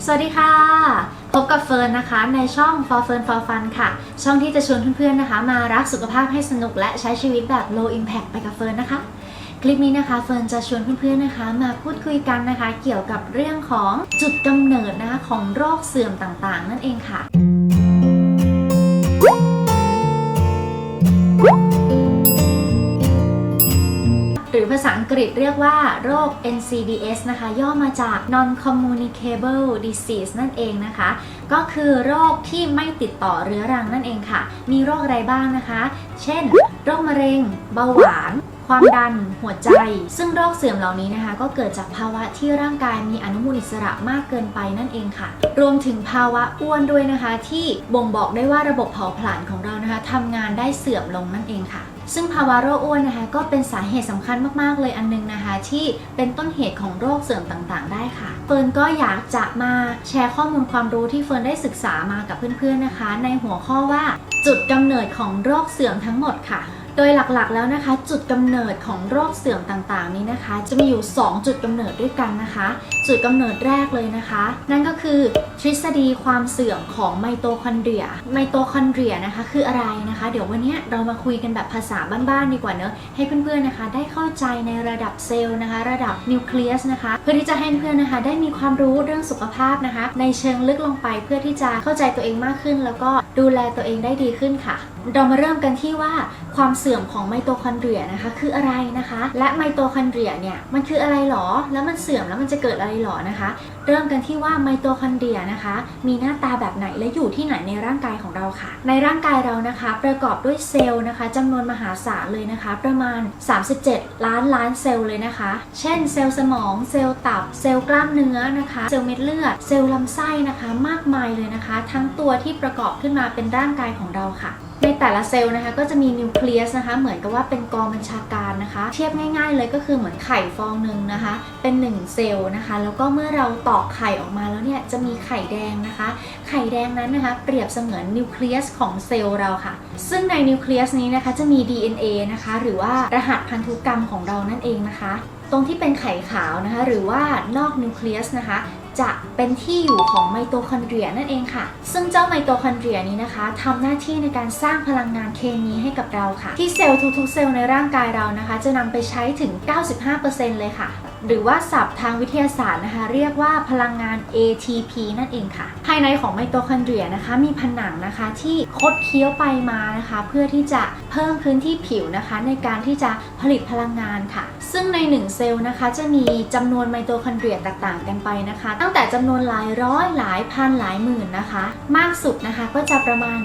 สวัสดีค่ะ พบกับเฟิร์นนะคะ ในช่อง For Fun for Fun ค่ะ ช่องที่จะชวนเพื่อนๆนะคะ มารักสุขภาพให้สนุกและใช้ชีวิตแบบ low impact ไปกับเฟิร์นนะคะ คลิปนี้นะคะเฟิร์นจะชวนเพื่อนๆนะคะ มาพูดคุยกันนะคะ เกี่ยวกับเรื่องของจุดกำเนิดนะคะของโรคเสื่อมต่างๆ นั่นเองค่ะ หรือภาษาอังกฤษเรียกว่าโรค NCDs นะคะ ย่อมาจาก non communicable disease นั่นเองนะคะ ก็คือโรคที่ไม่ติดต่อเรื้อรังนั่นเองค่ะ มีโรคอะไรบ้างนะคะ เช่น โรคมะเร็ง เบาหวานความดัน หัวใจ ซึ่งโรคเสื่อมเหล่านี้นะคะ ก็เกิดจากภาวะที่ร่างกายมีอนุมูลอิสระมากเกินไปนั่นเองค่ะ รวมถึงภาวะอ้วนด้วยนะคะ ที่บ่งบอกได้ว่าระบบเผาผลาญของเรานะคะทำงานได้เสื่อมลงนั่นเองค่ะ ซึ่งภาวะโรคอ้วนนะคะ ก็เป็นสาเหตุสำคัญมากๆเลยอันนึงนะคะ ที่เป็นต้นเหตุของโรคเสื่อมต่างๆ ได้ค่ะ เฟิร์นก็อยากจะมาแชร์ข้อมูลความรู้ที่เฟิร์นได้ศึกษามากับเพื่อนๆนะคะ ในหัวข้อว่าจุดกำเนิดของโรคเสื่อมทั้งหมดค่ะ โดยหลักๆแล้วนะคะ จุดกำเนิดของโรคเสื่อมต่างๆ นี้นะคะ จะมีอยู่ 2 จุดกำเนิดด้วยกันนะคะ จุดกำเนิดแรกเลยนะคะ นั่นก็คือทฤษฎีความเสื่อมของไมโตคอนเดรีย ไมโตคอนเดรียนะคะคืออะไรนะคะ เดี๋ยววันนี้เรามาคุยกันแบบภาษาบ้านๆดีกว่าเนอะให้เพื่อนๆนะคะ ได้เข้าใจในระดับเซลล์นะคะ ระดับนิวเคลียสนะคะ เพื่อที่จะให้เพื่อนๆนะคะ ได้มีความรู้เรื่องสุขภาพนะคะ ในเชิงลึกลงไปเพื่อที่จะเข้าใจตัวเองมากขึ้น แล้วก็ดูแลตัวเองได้ดีขึ้นค่ะเรามาเริ่มกันที่ว่าความเสื่อมของไมโตคอนเดรียนะคะ คืออะไรนะคะ และไมโตคอนเดรียเนี่ยมันคืออะไรหรอ แล้วมันเสื่อมแล้วมันจะเกิดอะไรหรอนะคะ เริ่มกันที่ว่าไมโตคอนเดรียนะคะ มีหน้าตาแบบไหนและอยู่ที่ไหนในร่างกายของเราค่ะ ในร่างกายเรานะคะ ประกอบด้วยเซลล์นะคะจำนวนมหาศาลเลยนะคะ ประมาณ 37 ล้านล้านเซลล์เลยนะคะ เช่น เซลล์สมอง เซลล์ตับ เซลล์กล้ามเนื้อนะคะ เซลล์เม็ดเลือด เซลล์ลำไส้นะคะ มากมายเลยนะคะ ทั้งตัวที่ประกอบขึ้นมาเป็นร่างกายของเราค่ะ ในแต่ละเซลล์นะคะก็จะมีนิวเคลียสนะคะ เหมือนกับว่าเป็นกองบัญชาการนะคะ เทียบง่าย ๆ เลยก็คือเหมือนไข่ฟองหนึ่งนะคะ เป็น 1 เซลล์นะคะ แล้วก็เมื่อเราตอกไข่ออกมาแล้วเนี่ยจะมีไข่แดงนะคะ ไข่แดงนั้นนะคะเปรียบเสมือนนิวเคลียสของเซลล์เราค่ะ ซึ่งในนิวเคลียสนี้นะคะจะมี DNA นะคะ หรือว่ารหัสพันธุกรรมของเรานั่นเองนะคะ ตรงที่เป็นไข่ขาวนะคะ หรือว่านอกนิวเคลียสนะคะ จะเป็นที่อยู่ของไมโตคอนเดรียนั่นเองค่ะ ซึ่งเจ้าไมโตคอนเดรียนี้นะคะทำหน้าที่ในการสร้างพลังงานเคมีให้กับเราค่ะ ที่เซลล์ทุกๆ เซลล์ในร่างกายเรานะคะ จะนำไปใช้ถึง 95%เลยค่ะ หรือว่าศัพท์ทางวิทยาศาสตร์นะคะ เรียกว่าพลังงาน ATP นั่นเองค่ะ ภายในของไมโตคอนเดรียนะคะ มีผนังนะคะที่คดเคี้ยวไปมานะคะ เพื่อที่จะเพิ่มพื้นที่ผิวนะคะ ในการที่จะผลิตพลังงานค่ะ ซึ่งใน 1 เซลล์นะคะ จะมีจำนวนไมโตคอนเดรียแตกต่างกันไปนะคะ ตั้งแต่จำนวนหลายร้อยหลายพันหลายหมื่นนะคะ มากสุดนะคะก็จะประมาณ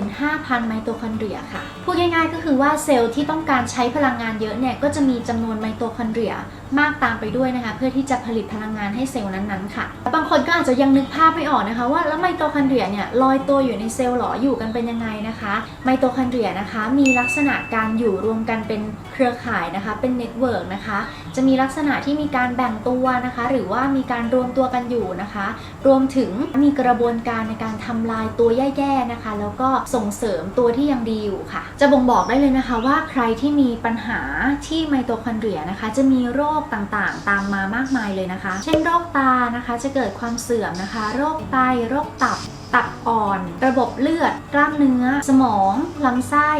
25,000 ไมโตคอนเดรียค่ะพูดง่ายๆ ก็คือว่าเซลล์ที่ต้องการใช้พลังงานเยอะเนี่ยก็จะมีจำนวนไมโตคอนเดรียมากตามไปด้วยนะคะ เพื่อที่จะผลิตพลังงานให้เซลล์นั้นๆค่ะ บางคนก็อาจจะยังนึกภาพไม่ออกนะคะ ว่าแล้วไมโตคอนเดรียเนี่ยลอยตัวอยู่ในเซลล์หรออยู่กันเป็นยังไงนะคะ ไมโตคอนเดรียนะคะ มีลักษณะการอยู่รวมกันเป็นเครือข่ายนะคะ เป็นเน็ตเวิร์กนะคะ จะมีลักษณะที่มีการแบ่งตัวนะคะ หรือว่ามีการรวมตัวกันอยู่นะคะ รวมถึงมีกระบวนการในการทำลายตัวแย่ๆนะคะ แล้วก็ส่งเสริมตัวที่ยังดีอยู่ค่ะ จะบ่งบอกได้เลยนะคะว่าใครที่มีปัญหาที่ไมโตคอนเดรียนะคะ จะมีโรคต่างๆ ตามมามากมายเลยนะคะ เช่นโรคตานะคะจะเกิดความเสื่อมนะคะ โรคไตโรคตับตับอ่อน ระบบเลือด กล้ามเนื้อ สมองลำไส้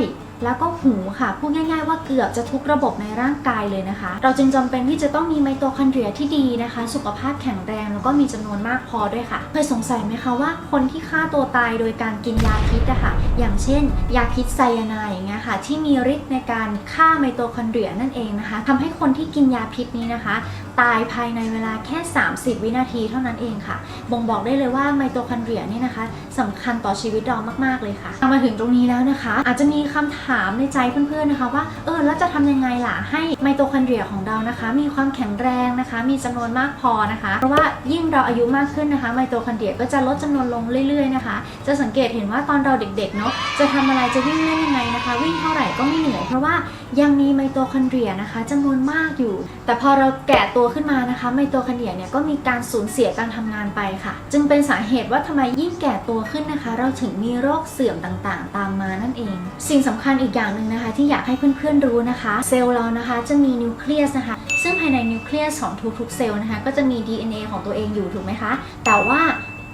แล้วก็หูค่ะ พูดง่าย ๆ ว่าเกือบจะทุกระบบในร่างกายเลยนะคะ เราจึงจำเป็นที่จะต้องมีไมโตคอนเดรียที่ดีนะคะ สุขภาพแข็งแรงแล้วก็มีจำนวนมากพอด้วยค่ะ เคยสงสัยไหมคะว่าคนที่ฆ่าตัวตายโดยการกินยาพิษอะค่ะ อย่างเช่น ยาพิษไซยาไนด์อย่างเงี้ยค่ะ ที่มีฤทธิ์ในการฆ่าไมโตคอนเดรียนั่นเองนะคะทำให้คนที่กินยาพิษนี้นะคะ ตายภายในเวลาแค่ 30 วินาทีเท่านั้นเองค่ะ บ่งบอกได้เลยว่าไมโตคอนเดรียนี่นะคะสำคัญต่อชีวิตเรามากๆเลยค่ะมาถึงตรงนี้แล้วนะคะ อาจจะมีคำถามามในใจเพื่อนๆนะคะว่าเออแล้วจะทำยังไงล่ะให้ไมโตคอนเดรียของเรานะคะ มีความแข็งแรงนะคะ มีจำนวนมากพอนะคะ เพราะว่ายิ่งเราอายุมากขึ้นนะคะไมโตคอนเดรียก็จะลดจำนวนลงเรื่อยๆนะคะ จะสังเกตเห็นว่าตอนเราเด็กๆเนาะจะทำอะไรจะวิ่งเล่นยังไงนะคะ วิ่งเท่าไหร่ก็ไม่เหนื่อยเพราะว่ายังมีไมโตคอนเดรียนะคะจำนวนมากอยู่ แต่พอเราแก่ตัวขึ้นมานะคะไมโตคอนเดรียเนี่ยก็มีการสูญเสียการทำงานไปค่ะ จึงเป็นสาเหตุว่าทำไมยิ่งแก่ตัวขึ้นนะคะ เราถึงมีโรคเสื่อมต่างๆ ตามมานั่นเอง สิ่งสำคัญอีกอย่างหนึ่งนะคะ ที่อยากให้เพื่อนๆรู้นะคะ เซลล์เรานะคะจะมีนิวเคลียสนะคะ ซึ่งซึ่งภายในนิวเคลียสของทุกๆเซลล์นะคะ ก็จะมี DNA ของตัวเองอยู่ถูกไหมคะ แต่ว่า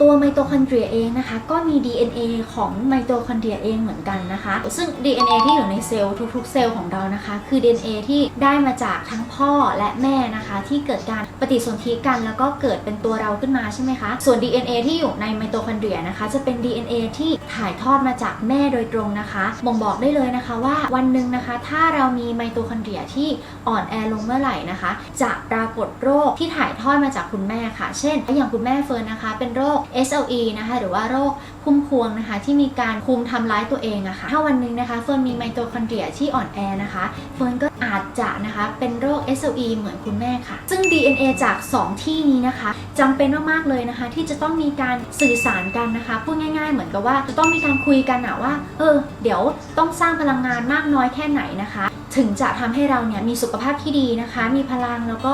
ตัวไมโตคอนเดรียเองนะคะ ก็มี DNA ของไมโตคอนเดรียเองเหมือนกันนะคะ ซึ่ง DNA ที่อยู่ในเซลล์ทุกๆ เซลล์ของเรานะคะ คือ DNA ที่ได้มาจากทั้งพ่อและแม่นะคะ ที่เกิดการปฏิสนธิกัน แล้วก็เกิดเป็นตัวเราขึ้นมาใช่ไหมคะ ส่วน DNA ที่อยู่ในไมโตคอนเดรียนะคะ จะเป็น DNA ที่ถ่ายทอดมาจากแม่โดยตรงนะคะบ่งบอกได้เลยนะคะว่าวันหนึ่งนะคะ ถ้าเรามีไมโตคอนเดรียที่อ่อนแอลงเมื่อไหร่นะคะ จะปรากฏโรคที่ถ่ายทอดมาจากคุณแม่ค่ะ เช่น อย่างคุณแม่เฟิร์นนะคะ เป็นโรค SLE นะคะหรือว่าโรคพุ่มพวงนะคะ ที่มีการคุมทำร้ายตัวเองอะค่ะถ้าวันหนึ่งนะคะเฟิร์นมีไมโตคอนเดรียที่อ่อนแอนะคะเฟิร์นก็อาจจะนะคะเป็นโรค SLE เหมือนคุณแม่ค่ะ ซึ่ง DNA จาก 2 ที่นี้นะคะจำเป็นมากๆเลยนะคะ ที่จะต้องมีการสื่อสารกันนะคะพูดง่าย ๆ เหมือนกับว่าจะต้องมีการคุยกันอะว่าเออเดี๋ยวต้องสร้างพลังงานมากน้อยแค่ไหนนะคะ ถึงจะทำให้เราเนี่ยมีสุขภาพที่ดีนะคะ มีพลังแล้วก็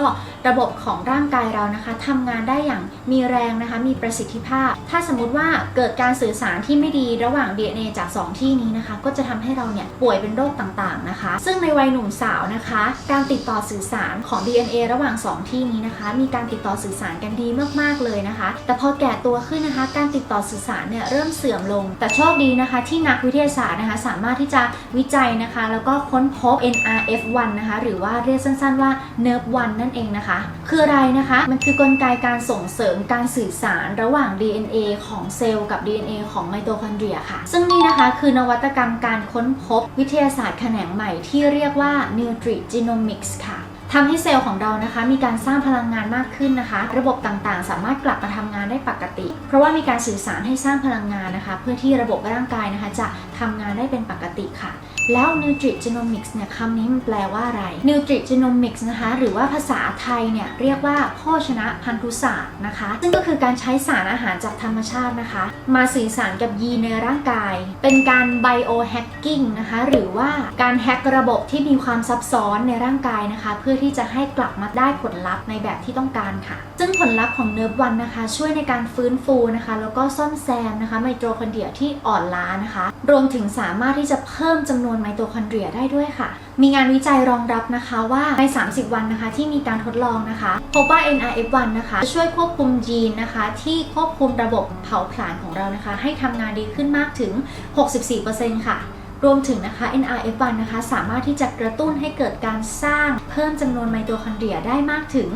ระบบของร่างกายเรานะคะทำงานได้อย่างมีแรงนะคะ มีประสิทธิภาพ ถ้าสมมุติว่าเกิดการสื่อสารที่ไม่ดีระหว่าง DNA จาก 2 ที่นี้นะคะ ก็จะทำให้เราเนี่ยป่วยเป็นโรคต่างๆนะคะ ซึ่งในวัยหนุ่มสาวนะคะ การติดต่อสื่อสารของ DNA ระหว่าง 2 ที่นี้นะคะ มีการติดต่อสื่อสารกันดีมากๆเลยนะคะ แต่พอแก่ตัวขึ้นนะคะ การติดต่อสื่อสารเนี่ยเริ่มเสื่อมลง แต่โชคดีนะคะ ที่นักวิทยาศาสตร์นะคะ สามารถที่จะวิจัยนะคะ แล้วก็ค้นพบ NRF1 นะคะ หรือว่าเรียกสั้นๆว่า NERV1 นั่นเองนะคะ คืออะไรนะคะ มันคือกลไกการส่งเสริมการสื่อสารระหว่าง DNA ของเซลล์กับ DNA ของไมโตคอนเดรียค่ะ ซึ่งนี่นะคะคือนวัตกรรมการค้นพบวิทยาศาสตร์แขนงใหม่ที่เรียกว่า Nutrigenomics ค่ะทำให้เซลล์ของเรานะคะ มีการสร้างพลังงานมากขึ้นนะคะ ระบบต่างๆ สามารถกลับมาทำงานได้ปกติ เพราะว่ามีการสื่อสารให้สร้างพลังงานนะคะ เพื่อที่ระบบร่างกายนะคะ จะ ทำงานได้เป็นปกติค่ะ แล้ว Nutrigenomics เนี่ยคำนี้มันแปลว่าอะไร Nutrigenomics นะคะ หรือว่าภาษาไทยเนี่ยเรียกว่าโภชนะพันธุศาสตร์นะคะ ซึ่งก็คือการใช้สารอาหารจากธรรมชาตินะคะ มาสื่อสารกับยีนในร่างกาย เป็นการ biohacking นะคะ หรือว่าการแฮกระบบที่มีความซับซ้อนในร่างกายนะคะ เพื่อที่จะให้กลับมาได้ผลลัพธ์ในแบบที่ต้องการค่ะ ซึ่งผลลัพธ์ของเนิร์ฟวันนะคะ ช่วยในการฟื้นฟูนะคะ แล้วก็ซ่อมแซมนะคะไมโตคอนเดรียที่อ่อนล้านะคะ รวมถึงสามารถที่จะเพิ่มจำนวนไมโตคอนเดรียได้ด้วยค่ะ มีงานวิจัยรองรับนะคะว่าใน 30 วันนะคะที่มีการทดลองนะคะพบว่า NRF1 นะคะช่วยควบคุมยีนนะคะ ที่ควบคุมระบบเผาผลาญของเรานะคะ ให้ทำงานดีขึ้นมากถึง 64%ค่ะรวมถึงนะคะ NRF1 นะคะ สามารถที่จะกระตุ้นให้เกิดการสร้างเพิ่มจำนวนไมโตคอนเดรียได้มากถึง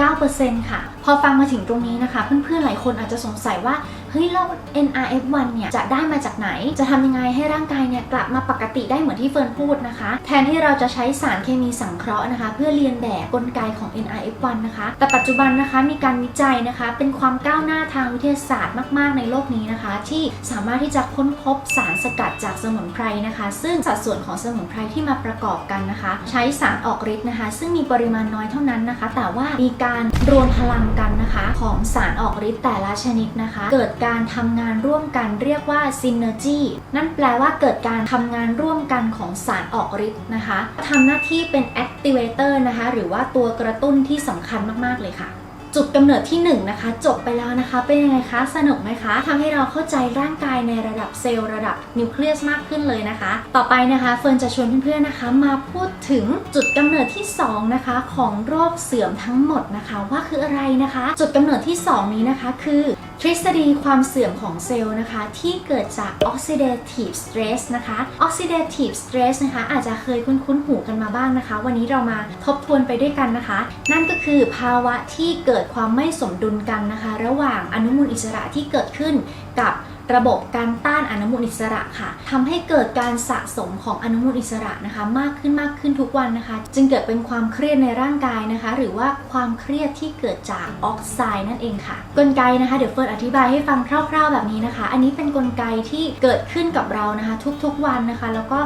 69%ค่ะ พอฟังมาถึงตรงนี้นะคะ เพื่อนๆ หลายคนอาจจะสงสัยว่า เฮ้ยแล้ว NRF1 เนี่ยจะได้มาจากไหน จะทำยังไงให้ร่างกายเนี่ยกลับมาปกติได้เหมือนที่เฟิร์นพูดนะคะ แทนที่เราจะใช้สารเคมีสังเคราะห์นะคะ เพื่อเรียนแบบกลไกของ NRF1 นะคะ แต่ปัจจุบันนะคะมีการวิจัยนะคะ เป็นความก้าวหน้าทางวิทยาศาสตร์มาก ๆ ในโลกนี้นะคะ ที่สามารถที่จะค้นพบสารสกัดจากสมุนไพรนะคะ ซึ่งสัดส่วนของสมุนไพรที่มาประกอบกันนะคะ ใช้สารออกฤทธิ์นะคะ ซึ่งมีปริมาณน้อยเท่านั้นนะคะ แต่ว่ามีการรวมพลังกันนะคะ ของสารออกฤทธิ์แต่ละชนิดนะคะ เกิดการทำงานร่วมกันเรียกว่า synergy นั่นแปลว่าเกิดการทำงานร่วมกันของสารออกฤทธิ์นะคะทำหน้าที่เป็น activator นะคะ หรือว่าตัวกระตุ้นที่สำคัญมาก ๆ เลยค่ะจุดกำเนิดที่1นะคะ จบไปแล้วนะคะ เป็นยังไงคะ สนุกไหมคะทำให้เราเข้าใจร่างกายในระดับเซลล์ระดับนิวเคลียสมากขึ้นเลยนะคะ ต่อไปนะคะเฟิร์นจะชวนเพื่อนๆนะคะ มาพูดถึงจุดกำเนิดที่ 2 นะคะ ของโรคเสื่อมทั้งหมดนะคะ ว่าคืออะไรนะคะ จุดกำเนิดที่ 2 นี้นะคะคือทฤษฎีความเสื่อมของเซลล์นะคะ ที่เกิดจาก oxidative stress นะคะ oxidative stress นะคะ อาจจะเคยคุ้นๆหูกันมาบ้างนะคะ วันนี้เรามาทบทวนไปด้วยกันนะคะ นั่นก็คือภาวะที่เกิดความไม่สมดุลกันนะคะ ระหว่างอนุมูลอิสระที่เกิดขึ้นกับ ระบบการต้านอนุมูลอิสระค่ะทำให้เกิดการสะสมของอนุมูลอิสระนะคะ มากขึ้นมากขึ้นทุกวันนะคะ จึงเกิดเป็นความเครียดในร่างกายนะคะ หรือว่าความเครียดที่เกิดจากออกไซด์นั่นเองค่ะ กลไกนะคะเดี๋ยวเฟิร์นอธิบายให้ฟังคร่าว ๆ แบบนี้นะคะ อันนี้เป็นกลไกที่เกิดขึ้นกับเรานะคะ ทุกๆวันนะคะ แล้วก็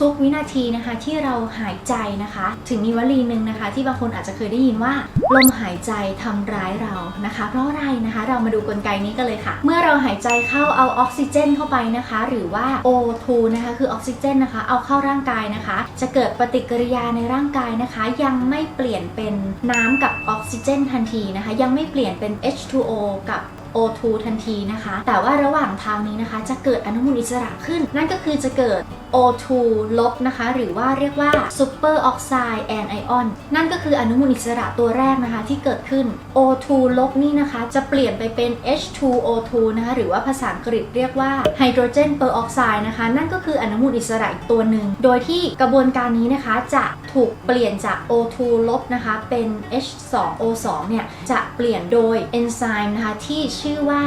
ทุกๆวินาทีนะคะ ที่เราหายใจนะคะ ถึงมีวลีหนึ่งนะคะ ที่บางคนอาจจะเคยได้ยินว่าลมหายใจทำร้ายเรานะคะ เพราะอะไรนะคะ เรามาดูกลไกนี้กันเลยค่ะ เมื่อเราหายใจเข้าเอาออกซิเจนเข้าไปนะคะ หรือว่า O2 นะคะคือออกซิเจนนะคะ เอาเข้าร่างกายนะคะ จะเกิดปฏิกิริยาในร่างกายนะคะ ยังไม่เปลี่ยนเป็นน้ำกับออกซิเจนทันทีนะคะ ยังไม่เปลี่ยนเป็น H2O กับ O2 ทันทีนะคะ แต่ว่าระหว่างทางนี้นะคะ จะเกิดอนุมูลอิสระขึ้น นั่นก็คือจะเกิด O2 ลบนะคะ หรือว่าเรียกว่า Super Oxide Anion นั่นก็คืออนุมูลอิสระตัวแรกนะคะที่เกิดขึ้น O2 ลบนี่นะคะ จะเปลี่ยนไปเป็น H2O2 นะคะหรือว่าภาษาอังกฤษเรียกว่า Hydrogen Peroxide นะคะ นั่นก็คืออนุมูลอิสระอีกตัวหนึ่ง โดยที่กระบวนการนี้นะคะจะถูกเปลี่ยนจาก O2 ลบนะคะเป็น H2O2 เนี่ยจะเปลี่ยนโดยเอนไซม์นะคะที่ชื่อว่า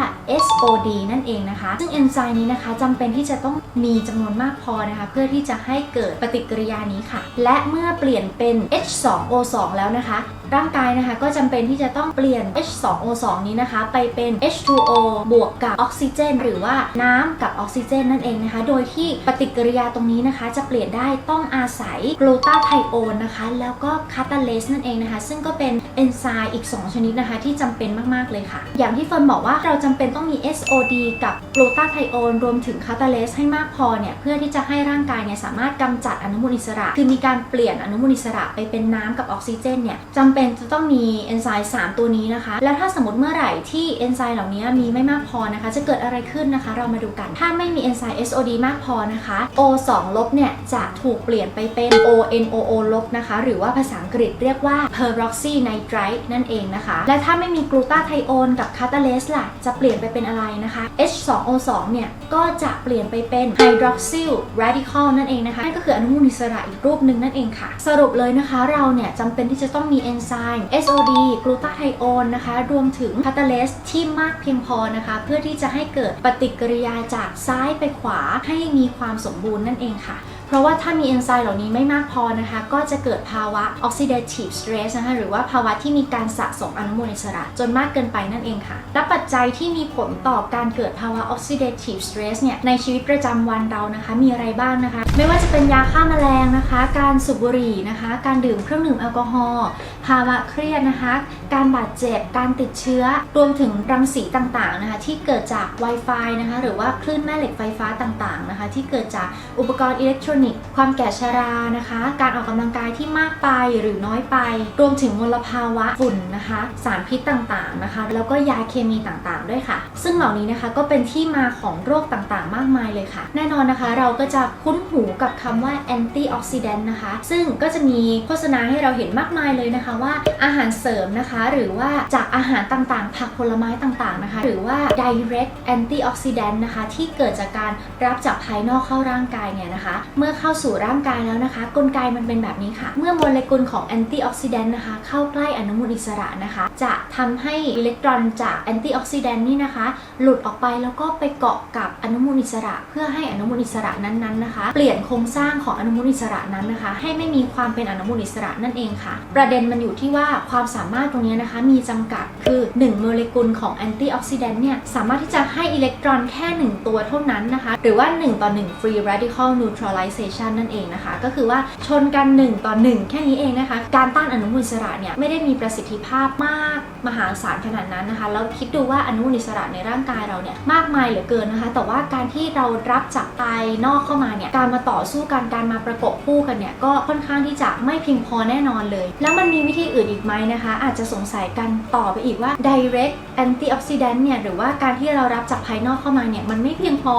SOD นั่นเองนะคะ ซึ่งเอนไซม์นี้นะคะจำเป็นที่จะต้องมีจำนวนมากพอนะคะเพื่อที่จะให้เกิดปฏิกิริยานี้ค่ะ และเมื่อเปลี่ยนเป็น H2O2 แล้วนะคะ ร่างกายนะคะ ก็จำเป็นที่จะต้องเปลี่ยน H2O2 นี้นะคะ ไปเป็น H2O บวกกับออกซิเจน หรือว่าน้ำกับออกซิเจนนั่นเองนะคะ โดยที่ปฏิกิริยาตรงนี้นะคะ จะเปลี่ยนได้ต้องอาศัยกลูตาไทโอนนะคะ แล้วก็คาตาเลสนั่นเองนะคะ ซึ่งก็เป็นเอนไซม์อีก 2 ชนิดนะคะ ที่จำเป็นมาก ๆ เลยค่ะ อย่างที่เฟิร์นบอกว่าเราจำเป็นต้องมี SOD กับกลูตาไทโอนรวมถึงคาตาเลสให้มากพอเนี่ยเพื่อที่จะให้ร่างกายเนี่ยสามารถกำจัดอนุมูลอิสระ คือมีการเปลี่ยนอนุมูลอิสระไปเป็นน้ำกับออกซิเจนเนี่ยจำเป็นจะต้องมีเอนไซม์3ตัวนี้นะคะ แล้วถ้าสมมติเมื่อไหร่ที่เอนไซม์เหล่านี้มีไม่มากพอนะคะ จะเกิดอะไรขึ้นนะคะ เรามาดูกัน ถ้าไม่มีเอนไซม์ SOD มากพอนะคะ O2 ลบเนี่ยจะถูกเปลี่ยนไปเป็น ONOO ลบนะคะ หรือว่าภาษาอังกฤษเรียกว่า peroxynitrite นั่นเองนะคะ และถ้าไม่มีกลูตาไทโอนกับคาตาเลสล่ะ จะเปลี่ยนไปเป็นอะไรนะคะ H2O2 เนี่ย ก็จะเปลี่ยนไปเป็น hydroxyl radical นั่นเองนะคะนั่นก็คืออนุมูลอิสระอีกรูปหนึ่งนั่นเองค่ะ สรุปเลยนะคะ เราเนี่ยจำเป็นที่จะต้องมีเอนไซม์ SOD กลูตาไทโอนนะคะ รวมถึงคาตาเลสที่มากเพียงพอนะคะ เพื่อที่จะให้เกิดปฏิกิริยาจากซ้ายไปขวาให้มีความสมบูรณ์นั่นเองค่ะ เพราะว่าถ้ามีเอนไซม์เหล่านี้ไม่มากพอนะคะ ก็จะเกิดภาวะ oxidative stress นะคะหรือว่าภาวะที่มีการสะสมอนุมูลอิสระจนมากเกินไปนั่นเองค่ะ และปัจจัยที่มีผลต่อการเกิดภาวะ oxidative stress เนี่ยในชีวิตประจำวันเรานะคะ มีอะไรบ้างนะคะ ไม่ว่าจะเป็นยาฆ่าแมลงนะคะ การสูบบุหรี่นะคะ การดื่มเครื่องดื่มแอลกอฮอล์ภาวะเครียดนะคะ การบาดเจ็บ การติดเชื้อ รวมถึงรังสีต่างๆนะคะที่เกิดจาก Wi-Fi นะคะหรือว่าคลื่นแม่เหล็กไฟฟ้าต่างๆนะคะที่เกิดจากอุปกรณ์อิเล็กทรอนิกส์ ความแก่ชรานะคะ การออกกำลังกายที่มากไปหรือน้อยไป รวมถึงมลภาวะฝุ่นนะคะ สารพิษต่างๆนะคะ แล้วก็ยาเคมีต่างๆด้วยค่ะ ซึ่งเหล่านี้นะคะก็เป็นที่มาของโรคต่างๆ มากมายเลยค่ะ แน่นอนนะคะเราก็จะคุ้นหูกับคำว่า anti oxidant นะคะ ซึ่งก็จะมีโฆษณาให้เราเห็นมากมายเลยนะคะว่าอาหารเสริมนะคะหรือว่าจากอาหารต่างๆ ผักผลไม้ต่างๆนะคะ หรือว่า direct anti oxidant นะคะที่เกิดจากการรับจากภายนอกเข้าร่างกายเนี่ยนะคะ เมื่อเข้าสู่ร่างกายแล้วนะคะ กลไกมันเป็นแบบนี้ค่ะ เมื่อโมเลกุลของ anti oxidant นะคะเข้าใกล้อนุมูลอิสระนะคะ จะทำให้อิเล็กตรอนจาก anti oxidant นี่นะคะ หลุดออกไปแล้วก็ไปเกาะกับอนุมูลอิสระ เพื่อให้อนุมูลอิสระนั้นๆนะคะ เปลี่ยนโครงสร้างของอนุมูลอิสระนั้นนะคะ ให้ไม่มีความเป็นอนุมูลอิสระนั่นเองค่ะ ประเด็นมันอยู่ที่ว่าความสามารถตรงนี้นะคะมีจำกัดคือ 1 โมเลกุลของแอนตี้ออกซิแดนต์เนี่ยสามารถที่จะให้อิเล็กตรอนแค่ 1 ตัวเท่านั้นนะคะ หรือว่า 1 ต่อ 1 free radical neutralization นั่นเองนะคะ ก็คือว่าชนกัน 1 ต่อ 1 แค่นี้เองนะคะ การต้านอนุมูลอิสระเนี่ยไม่ได้มีประสิทธิภาพมากมหาศาลขนาดนั้นนะคะ แล้วคิดดูว่าอนุมูลอิสระในร่างกายเราเนี่ยมากมายเหลือเกินนะคะ แต่ว่าการที่เรารับจากภายนอกเข้ามาเนี่ยการมาต่อสู้กันการมาประกบคู่กันเนี่ยก็ค่อนข้างที่จะไม่เพียงพอแน่นอนเลย แล้วมันมีวิธีอื่นอีกไหมนะคะ อาจจะสงสัยกันต่อไปอีกว่า direct antioxidant เนี่ยหรือว่าการที่เรารับจากภายนอกเข้ามาเนี่ยมันไม่เพียงพอ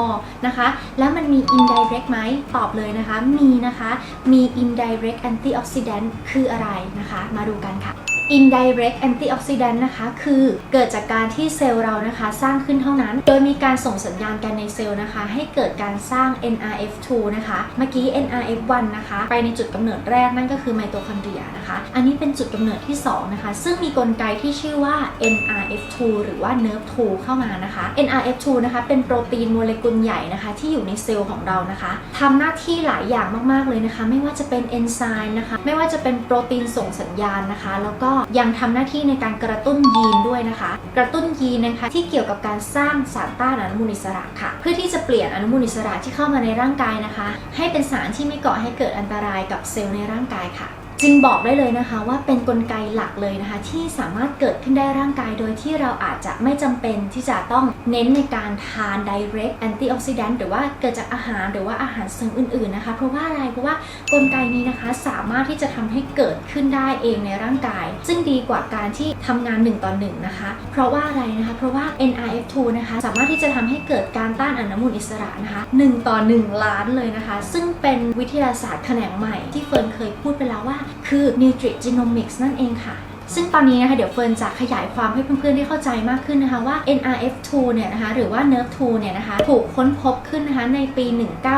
นะคะ แล้วมันมี indirect ไหมตอบเลยนะคะ มีนะคะ มี indirect antioxidant คืออะไรนะคะ มาดูกันค่ะ indirect antioxidant นะคะ คือเกิดจากการที่เซลล์เรานะคะ สร้างขึ้นเท่านั้น โดยมีการส่งสัญญาณกันในเซลล์นะคะ ให้เกิดการสร้าง NRF2 นะคะ เมื่อกี้ NRF1 นะคะ ไปในจุดกำเนิดแรกนั่นก็คือไมโตคอนเดรียนะคะ อันนี้เป็นจุดกำเนิดที่ 2 นะคะ ซึ่งมีกลไกที่ชื่อว่า NRF2 หรือว่า NERV2 เข้ามานะคะ NRF2 นะคะ เป็นโปรตีนโมเลกุลใหญ่นะคะ ที่อยู่ในเซลล์ของเรานะคะทำหน้าที่หลายอย่างมากๆเลยนะคะ ไม่ว่าจะเป็นเอนไซม์นะคะ ไม่ว่าจะเป็นโปรตีนส่งสัญญาณนะคะ แล้วก็ยังทำหน้าที่ในการกระตุ้นยีนด้วยนะคะ กระตุ้นยีนนะคะที่เกี่ยวกับการสร้างสารต้านอนุมูลอิสระค่ะ เพื่อที่จะเปลี่ยนอนุมูลอิสระที่เข้ามาในร่างกายนะคะ ให้เป็นสารที่ไม่ก่อให้เกิดอันตรายกับเซลล์ในร่างกายค่ะ จึงบอกได้เลยนะคะว่าเป็นนกลไกหลักเลยนะคะ ที่สามารถเกิดขึ้นได้ร่างกายโดยที่เราอาจจะไม่จำเป็นที่จะต้องเน้นในการทาน direct antioxidant หรือว่าเกิดจากอาหารหรือว่าอาหารเสริมอื่นๆนะคะ เพราะว่าอะไรเพราะว่ากลไกนี้นะคะสามารถที่จะทำให้เกิดขึ้นได้เองในร่างกาย ซึ่งดีกว่าการที่ทำงาน1ต่อ1นะคะ เพราะว่าอะไรนะคะเพราะว่า NRF2 นะคะสามารถที่จะทำให้เกิดการต้านอนุมูลอิสระนะคะ1ต่อ1ล้านเลยนะคะ ซึ่งเป็นวิทยาศาสตร์แขนงใหม่ที่เฟิร์นเคยพูดไปแล้วว่าคือ Nutrigenomics นั่นเองค่ะ ซึ่งตอนนี้นะคะเดี๋ยวเฟิร์นจะขยายความให้เพื่อนๆได้เข้าใจมากขึ้นนะคะว่า NRF2 เนี่ยนะคะหรือว่า NERV2 เนี่ยนะคะถูกค้นพบขึ้นนะคะในปี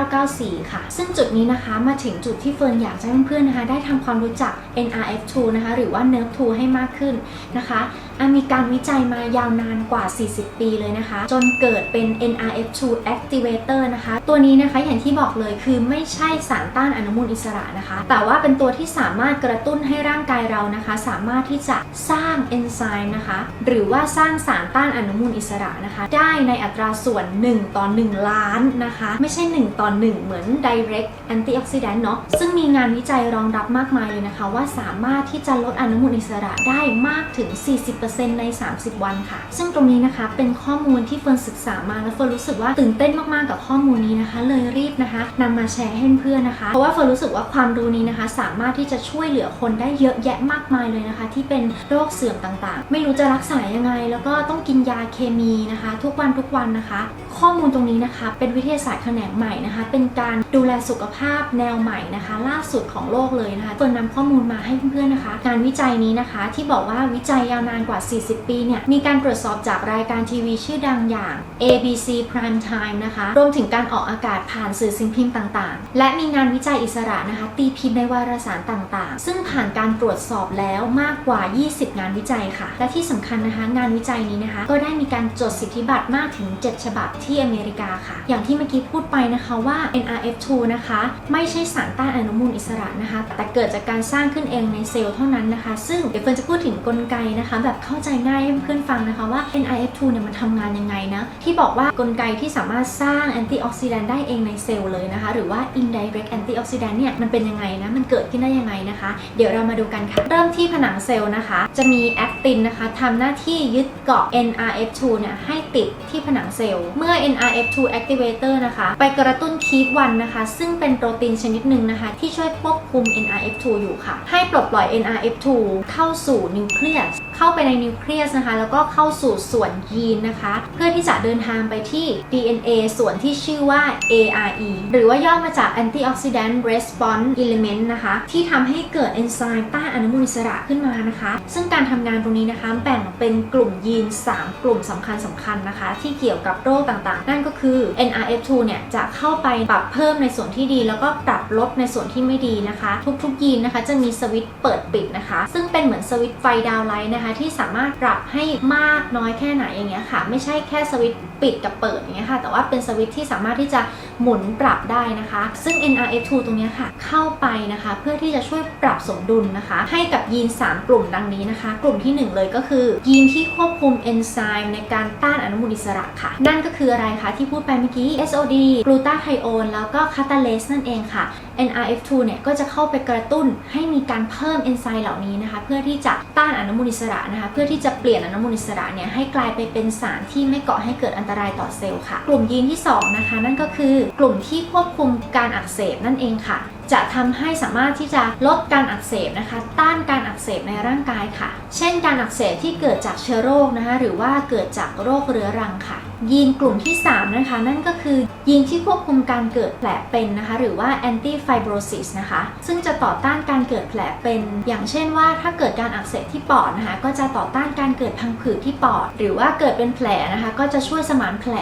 1994 ค่ะ ซึ่งจุดนี้นะคะมาถึงจุดที่เฟิร์นอยากจะให้เพื่อนๆนะคะได้ทำความรู้จัก NRF2 นะคะหรือว่า NERV2 ให้มากขึ้นนะคะอะมีการวิจัยมายาวนานกว่า 40 ปีเลยนะคะ จนเกิดเป็น NRF2 activator นะคะ ตัวนี้นะคะอย่างที่บอกเลยคือไม่ใช่สารต้านอนุมูลอิสระนะคะ แต่ว่าเป็นตัวที่สามารถกระตุ้นให้ร่างกายเรานะคะ สามารถที่จะสร้างเอนไซม์นะคะ หรือว่าสร้างสารต้านอนุมูลอิสระนะคะ ได้ในอัตราส่วน 1 ต่อ 1 ล้านนะคะ ไม่ใช่ 1 ต่อ 1 เหมือน direct antioxidant เนาะซึ่งมีงานวิจัยรองรับมากมายเลยนะคะ ว่าสามารถที่จะลดอนุมูลอิสระได้มากถึง 40%ใน 30 วันค่ะ ซึ่งตรงนี้นะคะเป็นข้อมูลที่เฟิร์นศึกษามาแล้วเฟิร์นรู้สึกว่าตื่นเต้นมากๆกับข้อมูลนี้นะคะ เลยรีบนะคะนำมาแชร์ให้เพื่อนนะคะ เพราะว่าเฟิร์นรู้สึกว่าความรู้นี้นะคะ สามารถที่จะช่วยเหลือคนได้เยอะแยะมากมายเลยนะคะที่เป็นโรคเสื่อมต่างๆ ไม่รู้จะรักษายังไง แล้วก็ต้องกินยาเคมีนะคะ ทุกวันทุกวันนะคะ ข้อมูลตรงนี้นะคะ เป็นวิทยาศาสตร์แขนงใหม่นะคะ เป็นการดูแลสุขภาพแนวใหม่นะคะ ล่าสุดของโลกเลยนะคะเฟิร์นนำข้อมูลมาให้เพื่อนๆนะคะงานวิจัยนี้นะคะ ที่บอกว่าวิจัยยาวนานกว่า 40 ปีเนี่ยมีการตรวจสอบจากรายการทีวีชื่อดังอย่าง ABC Prime Time นะคะ รวมถึงการออกอากาศผ่านสื่อสิ่งพิมพ์ต่างๆ และมีงานวิจัยอิสระนะคะ ตีพิมพ์ในวารสารต่างๆ ซึ่งผ่านการตรวจสอบแล้วมากกว่าา 20 งานวิจัยค่ะ และที่สำคัญนะคะ งานวิจัยนี้นะคะ ก็ได้มีการจดสิทธิบัตรมากถึง 7 ฉบับที่อเมริกาค่ะ อย่างที่เมื่อกี้พูดไปนะคะว่า NRF2 นะคะ ไม่ใช่สารต้านอนุมูลอิสระนะคะ แต่เกิดจากการสร้างขึ้นเองในเซลล์เท่านั้นนะคะ ซึ่งเดี๋ยวเฟิร์นจะพูดถึงกลไกนะคะ แบบเข้าใจง่ายให้เพื่อนๆฟังนะคะว่า NRF2 เนี่ยมันทำงานยังไงนะ ที่บอกว่ากลไกที่สามารถสร้างแอนตี้ออกซิแดนต์ได้เองในเซลล์เลยนะคะ หรือว่า indirect antioxidant เนี่ยมันเป็นยังไงนะ มันเกิดขึ้นได้ยังไงนะคะ เดี๋ยวเรามาดูกันค่ะ เริ่มที่ผนังเซลล์นะคะ จะมีแอคตินนะคะทำหน้าที่ยึดเกาะ NRF2 เนี่ยให้ติดที่ผนังเซลล์ เมื่อ NRF2 activator นะคะ ไปกระตุ้น KEAP1 นะคะ ซึ่งเป็นโปรตีนชนิดหนึ่งนะคะ ที่ช่วยควบคุม NRF2 อยู่ค่ะ ให้ปลดปล่อย NRF2 เข้าสู่นิวเคลียส เข้าไปในนิวเคลียสนะคะ แล้วก็เข้าสู่ส่วนยีนนะคะ เพื่อที่จะเดินทางไปที่ DNA ส่วนที่ชื่อว่า ARE หรือว่าย่อมาจาก Antioxidant Response Element นะคะ ที่ทำให้เกิดเอนไซม์ต้านอนุมูลอิสระขึ้นมานะคะ ซึ่งการทำงานตรงนี้นะคะแบ่งเป็นกลุ่มยีน 3 กลุ่มสำคัญสำคัญนะคะ ที่เกี่ยวกับโรคต่างๆ นั่นก็คือ NRF2 เนี่ยจะเข้าไปปรับเพิ่มในส่วนที่ดี แล้วก็ปรับลดในส่วนที่ไม่ดีนะคะ ทุกๆยีนนะคะจะมีสวิตช์เปิดปิดนะคะ ซึ่งเป็นเหมือนสวิตช์ไฟดาวน์ไลท์นะคะที่สามารถปรับให้มากน้อยแค่ไหนอย่างเงี้ยค่ะ ไม่ใช่แค่สวิตช์ปิดกับเปิดอย่างเงี้ยค่ะ แต่ว่าเป็นสวิตช์ที่สามารถที่จะ หมุนปรับได้นะคะ ซึ่ง NRF2 ตรงนี้ค่ะ เข้าไปนะคะ เพื่อที่จะช่วยปรับสมดุลนะคะ ให้กับยีน 3 กลุ่มดังนี้นะคะ กลุ่มที่ 1 เลยก็คือ ยีนที่ควบคุมเอนไซม์ในการต้านอนุมูลอิสระค่ะ นั่นก็คืออะไรคะที่พูดไปเมื่อกี้ SOD กลูตาไทโอนแล้วก็คาตาเลสนั่นเองค่ะ NRF2 เนี่ยก็จะเข้าไปกระตุ้นให้มีการเพิ่มเอนไซม์เหล่านี้นะคะ เพื่อที่จะต้านอนุมูลอิสระนะคะ เพื่อที่จะเปลี่ยนอนุมูลอิสระเนี่ยให้กลายไปเป็นสารที่ไม่ก่อให้เกิดอันตรายต่อเซลล์ค่ะ กลุ่มยีนที่ 2 นะคะ นั่นก็คือกลุ่มที่ควบคุมการอักเสบนั่นเองค่ะ จะทำให้สามารถที่จะลดการอักเสบนะคะ ต้านการอักเสบในร่างกายค่ะ เช่นการอักเสบที่เกิดจากเชื้อโรคนะคะหรือว่าเกิดจากโรคเรื้อรังค่ะ ยีนกลุ่มที่ 3 นะคะ นั่นก็คือยีนที่ควบคุมการเกิดแผลเป็นนะคะ หรือว่า anti fibrosis นะคะ ซึ่งจะต่อต้านการเกิดแผลเป็น อย่างเช่นว่าถ้าเกิดการอักเสบที่ปอดนะคะ ก็จะต่อต้านการเกิดพังผืดที่ปอด หรือว่าเกิดเป็นแผลนะคะ ก็จะช่วยสมานแผล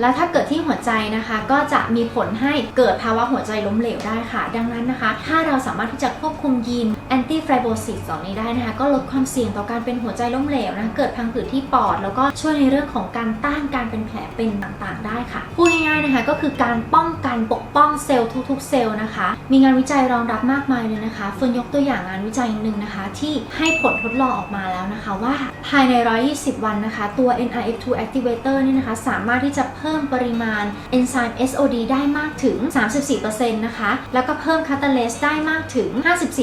แล้วถ้าเกิดที่หัวใจนะคะ ก็จะมีผลให้เกิดภาวะหัวใจล้มเหลวได้ค่ะ ดังนั้นนะคะ ถ้าเราสามารถที่จะควบคุมยีน anti fibrosis เหล่านี้ได้นะคะ ก็ลดความเสี่ยงต่อการเป็นหัวใจล้มเหลวนะเกิดพังผืดที่ปอด แล้วก็ช่วยในเรื่องของการต้านการเป็นแผลเป็นต่างๆ ได้ค่ะพูดง่ายๆนะคะ ก็คือการป้องกันปกป้องเซลล์ทุกๆ เซลล์นะคะ มีงานวิจัยรองรับมากมายเลยนะคะเฟิร์นยกตัวอย่างงานวิจัยหนึ่งนะคะ ที่ให้ผลทดลองออกมาแล้วนะคะว่าภายใน 120 วันนะคะ ตัว NRF2 activator นี่นะคะ สามารถที่จะเพิ่มปริมาณเอนไซม์ SOD ได้มากถึง 34%นะคะ แล้วก็เพิ่มคาตาเลสได้มากถึง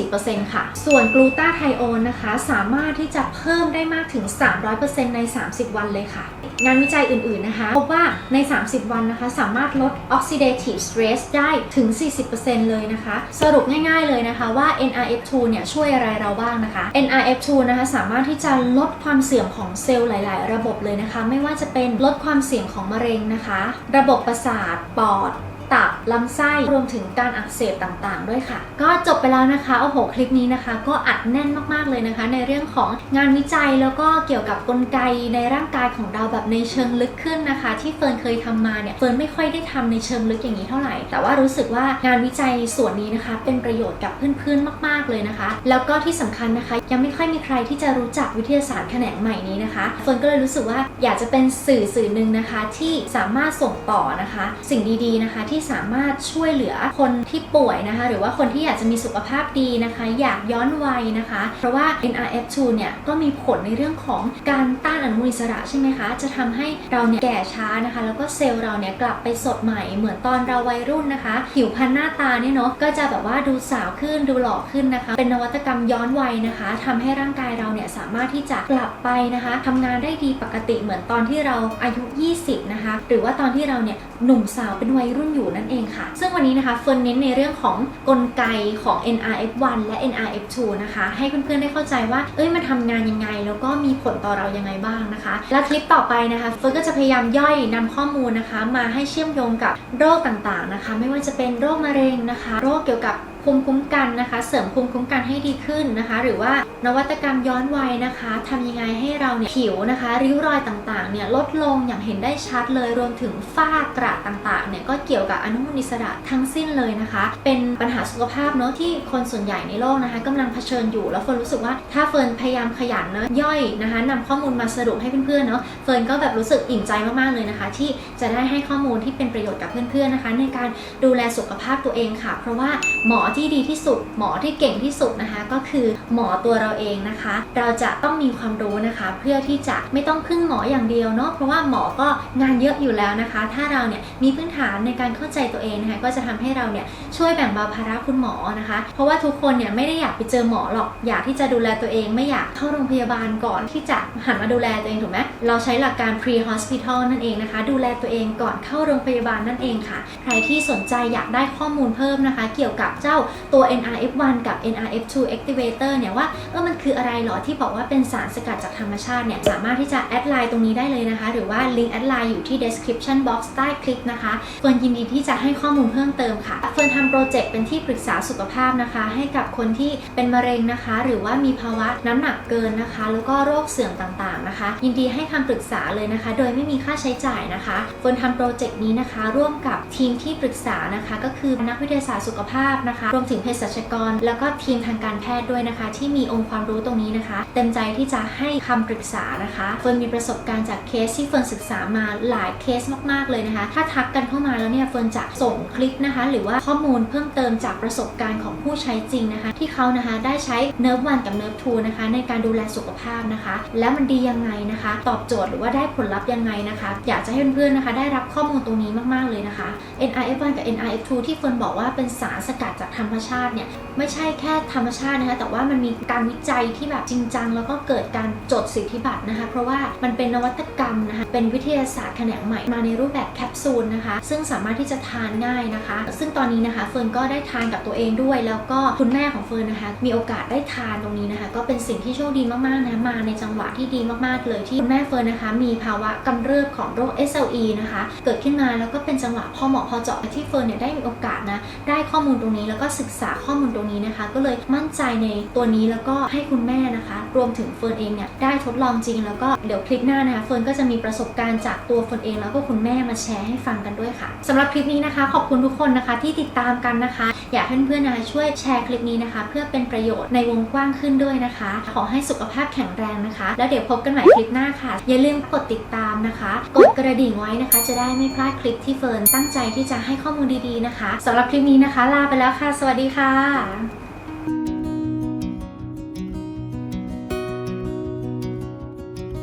54%ค่ะ ส่วนกลูตาไทโอนนะคะ สามารถที่จะเพิ่มได้มากถึง 300%ใน 30 วันเลยค่ะ งานวิจัยอื่นๆนะคะพบว่าใน 30 วันนะคะ สามารถลด oxidative stress ได้ถึง 40%เลยนะคะ สรุปง่ายๆเลยนะคะว่า NRF2 เนี่ยช่วยอะไรเราบ้างนะคะ NRF2 นะคะสามารถที่จะลดความเสื่อมของเซลล์หลาย ๆ ระบบเลยนะคะ ไม่ว่าจะเป็นลดความเสี่ยงของมะเร็งนะคะ ระบบประสาทปอด ตับลำไส้รวมถึงการอักเสบต่างๆ ด้วยค่ะ ก็จบไปแล้วนะคะโอ้โหคลิปนี้นะคะ ก็อัดแน่นมากๆเลยนะคะ ในเรื่องของงานวิจัยแล้วก็เกี่ยวกับกลไกในร่างกายของเราแบบในเชิงลึกขึ้นนะคะ ที่เฟิร์นเคยทำมาเนี่ยเฟิร์นไม่ค่อยได้ทำในเชิงลึกอย่างนี้เท่าไหร่ แต่ว่ารู้สึกว่างานวิจัยส่วนนี้นะคะ เป็นประโยชน์กับเพื่อนๆมาก ๆเลยนะคะ แล้วก็ที่สำคัญนะคะ ยังไม่ค่อยมีใครที่จะรู้จักวิทยาศาสตร์แขนงใหม่นี้นะคะเฟิร์นก็เลยรู้สึกว่าอยากจะเป็นสื่อสื่อหนึ่งนะคะที่สามารถส่งต่อนะคะ สิ่งดีๆนะคะที่สามารถช่วยเหลือคนที่ป่วยนะคะ หรือว่าคนที่อยากจะมีสุขภาพดีนะคะ อยากย้อนวัยนะคะ เพราะว่า NRF2 เนี่ยก็มีผลในเรื่องของการต้านอนุมูลอิสระใช่ไหมคะ จะทำให้เราเนี่ยแก่ช้านะคะ แล้วก็เซลล์เราเนี่ยกลับไปสดใหม่เหมือนตอนเราวัยรุ่นนะคะ ผิวพรรณหน้าตาเนี่ยเนาะก็จะแบบว่าดูสาวขึ้นดูหล่อขึ้นนะคะ เป็นนวัตกรรมย้อนวัยนะคะทำให้ร่างกายเราเนี่ยสามารถที่จะกลับไปนะคะทำงานได้ดีปกติเหมือนตอนที่เราอายุ 20 นะคะ หรือว่าตอนที่เราเนี่ยหนุ่มสาวเป็นวัยรุ่นอยู่นั่นเองค่ะ ซึ่งวันนี้นะคะเฟิร์นเน้นในเรื่องของกลไกของ NRF1 และ NRF2 นะคะ ให้เพื่อนๆได้เข้าใจว่า เอ้ยมันทำงานยังไง แล้วก็มีผลต่อเรายังไงบ้างนะคะ และคลิปต่อไปนะคะเฟิร์นก็จะพยายามย่อยนำข้อมูลนะคะ มาให้เชื่อมโยงกับโรคต่างๆนะคะ ไม่ว่าจะเป็นโรคมะเร็งนะคะ โรคเกี่ยวกับ ภูมิคุ้มกันนะคะ เสริมภูมิคุ้มกันให้ดีขึ้นนะคะ หรือว่านวัตกรรมย้อนวัยนะคะทำยังไงให้เราเนี่ยผิวนะคะ ริ้วรอยต่างๆเนี่ยลดลงอย่างเห็นได้ชัดเลยรวมถึงฝ้ากระต่างๆเนี่ยก็เกี่ยวกับอนุมูลอิสระทั้งสิ้นเลยนะคะ เป็นปัญหาสุขภาพเนาะที่คนส่วนใหญ่ในโลกนะคะกำลังเผชิญอยู่แล้วเฟิร์นรู้สึกว่าถ้าเฟิร์นพยายามขยันเนาะย่อยนะคะนำข้อมูลมาสรุปให้เพื่อนๆเนาะเฟิร์นก็แบบรู้สึกอิ่มใจมากๆเลยนะคะ ที่จะได้ให้ข้อมูลที่เป็นประโยชน์กับเพื่อนๆนะคะ ในการดูแลสุขภาพตัวเองค่ะ เพราะว่าหมอที่ดีที่สุด หมอที่เก่งที่สุดนะคะ ก็คือหมอตัวเราเองนะคะ เราจะต้องมีความรู้นะคะ เพื่อที่จะไม่ต้องพึ่งหมออย่างเดียวเนาะเพราะว่าหมอก็งานเยอะอยู่แล้วนะคะ ถ้าเราเนี่ยมีพื้นฐานในการเข้าใจตัวเองนะคะก็จะทำให้เราเนี่ยช่วยแบ่งเบาภาระคุณหมอนะคะ เพราะว่าทุกคนเนี่ยไม่ได้อยากไปเจอหมอหรอกอยากที่จะดูแลตัวเอง ไม่อยากเข้าโรงพยาบาลก่อนที่จะหันมาดูแลตัวเองถูกไหมเราใช้หลักการ pre hospital นั่นเองนะคะ ดูแลตัวเองก่อนเข้าโรงพยาบาลนั่นเองค่ะ ใครที่สนใจอยากได้ข้อมูลเพิ่มนะคะ เกี่ยวกับเจ้าตัว NRF1 กับ NRF2 activator เนี่ยว่าเออมันคืออะไรหรอที่บอกว่าเป็นสารสกัดจากธรรมชาติเนี่ยสามารถที่จะแอดไลน์ตรงนี้ได้เลยนะคะ หรือว่าลิงก์แอดไลน์อยู่ที่ description box ใต้คลิปนะคะเฟิร์นยินดีที่จะให้ข้อมูลเพิ่มเติมค่ะเฟิร์นทำโปรเจกต์เป็นที่ปรึกษาสุขภาพนะคะ ให้กับคนที่เป็นมะเร็งนะคะ หรือว่ามีภาวะน้ำหนักเกินนะคะ แล้วก็โรคเสื่อมต่างๆนะคะ ยินดีให้คำปรึกษาเลยนะคะ โดยไม่มีค่าใช้จ่ายนะคะเฟิร์นทำโปรเจกต์นี้นะคะ ร่วมกับทีมที่ปรึกษานะคะ ก็คือนักวิทยาศาสตร์สุขภาพนะคะรวมถึงเภสัชกร แล้วก็ทีมทางการแพทย์ด้วยนะคะ ที่มีองค์ความรู้ตรงนี้นะคะ เต็มใจที่จะให้คำปรึกษานะคะเฟิร์นมีประสบการณ์จากเคสที่เฟิร์นศึกษามาหลายเคสมากๆเลยนะคะ ถ้าทักกันเข้ามาแล้วเนี่ยเฟิร์นจะส่งคลิปนะคะ หรือว่าข้อมูลเพิ่มเติมจากประสบการณ์ของผู้ใช้จริงนะคะ ที่เขานะคะได้ใช้เนิร์ฟวันกับเนิร์ฟทูนะคะในการดูแลสุขภาพนะคะ แล้วมันดียังไงนะคะ ตอบโจทย์หรือว่าได้ผลลัพธ์ยังไงนะคะ อยากจะให้เพื่อนๆนะคะ ได้รับข้อมูลตรงนี้มากๆเลยนะคะ NRF1 กับ NRF2 ที่เฟิร์นบอกว่าเป็นสารสกัดจากธรรมรมชาติเนี่ยไม่ใช่แค่ธรรมชาตินะคะแต่ว่ามันมีการวิจัยที่แบบจริงจัง แล้วก็เกิดการจดสิทธิบัตรนะคะ เพราะว่ามันเป็นนวัตกรรมนะคะเป็นวิทยาศาสตร์แขนงใหม่มาในรูปแบบแคปซูลนะคะ ซึ่งสามารถที่จะทานง่ายนะคะ ซึ่งตอนนี้นะคะเฟิร์นก็ได้ทานกับตัวเองด้วย แล้วก็คุณแม่ของเฟิร์นนะคะ มีโอกาสได้ทานตรงนี้นะคะ ก็เป็นสิ่งที่โชคดีมากๆนะมาในจังหวะที่ดีมากๆเลยที่คุณแม่เฟิร์นนะคะ มีภาวะกำเริบของโรค SLE นะคะ เกิดขึ้นมาแล้วก็เป็นจังหวะพอเหมาะพอเจาะที่เฟิร์นเนี่ยได้มีโอกาสนะได้ข้อมูลตรงนี้แล้วก็ก็ศึกษาข้อมูลตรงนี้นะคะ ก็เลยมั่นใจในตัวนี้แล้วก็ให้คุณแม่นะคะ รวมถึงเฟิร์นเองเนี่ยได้ทดลองจริง แล้วก็เดี๋ยวคลิปหน้านะคะเฟิร์นก็จะมีประสบการณ์จากตัวเฟิร์นเอง แล้วก็คุณแม่มาแชร์ให้ฟังกันด้วยค่ะสำหรับคลิปนี้นะคะ ขอบคุณทุกคนนะคะที่ติดตามกันนะคะ อยากให้เพื่อนๆนะคะช่วยแชร์คลิปนี้นะคะ เพื่อเป็นประโยชน์ในวงกว้างขึ้นด้วยนะคะ ขอให้สุขภาพแข็งแรงนะคะ แล้วเดี๋ยวพบกันใหม่คลิปหน้าค่ะ อย่าลืมกดติดตามนะคะ กดกระดิ่งไว้นะคะ จะได้ไม่พลาดคลิปที่เฟิร์นตั้งใจที่จะให้ข้อมูลดีๆนะคะสำหรับคลิปนี้นะคะ ลาไปแล้วค่ะสวัสดีค่ะ